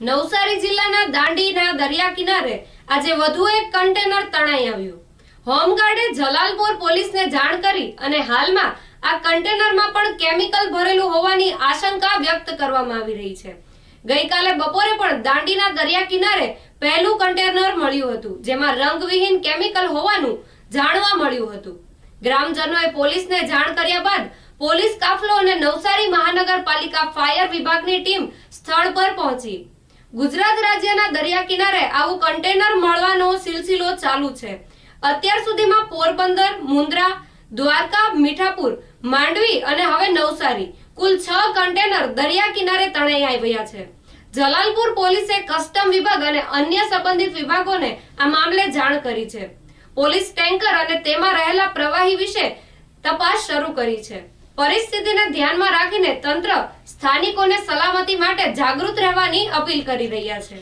નવસારી જિલ્લાના દાંડીના દરિયા કિનારે આજે વધુ એક કન્ટેનર તણાઈ આવ્યું. હોમગાર્ડે જલાલપોર પોલીસને જાણ કરી અને હાલમાં આ કન્ટેનરમાં પણ કેમિકલ ભરેલું હોવાની આશંકા વ્યક્ત કરવામાં આવી રહી છે. ગઈકાલે બપોરે પણ દાંડીના દરિયા કિનારે પહેલું કન્ટેનર મળ્યું હતું, જેમાં રંગવિહીન કેમિકલ હોવાનું જાણવા મળ્યું હતું. ગ્રામજનોએ પોલીસને જાણ કર્યા બાદ પોલીસ કાફલો અને નવસારી મહાનગરપાલિકા ફાયર વિભાગની ટીમ સ્થળ પર પહોંચી. ગુજરાત રાજ્યના દરિયા કિનારે આવું કન્ટેનર મળવાનો સિલસિલો ચાલુ છે. અત્યાર સુધીમાં પોરબંદર, મુન્દ્રા, દ્વારકા, મીઠાપુર, માંડવી અને હવે નવસારી કુલ છ કન્ટેનર દરિયા કિનારે તણાઈ આવ્યા છે. જલાલપુર પોલીસે કસ્ટમ વિભાગ અને અન્ય સંબંધિત વિભાગોને આ મામલે જાણ કરી છે. પોલીસ ટેન્કર અને તેમાં રહેલા પ્રવાહી વિશે તપાસ શરૂ કરી છે. પરિસ્થિતિને ધ્યાનમાં રાખીને તંત્ર સ્થાનિકોને સલામતી માટે જાગૃત રહેવાની અપીલ કરી રહ્યા છે.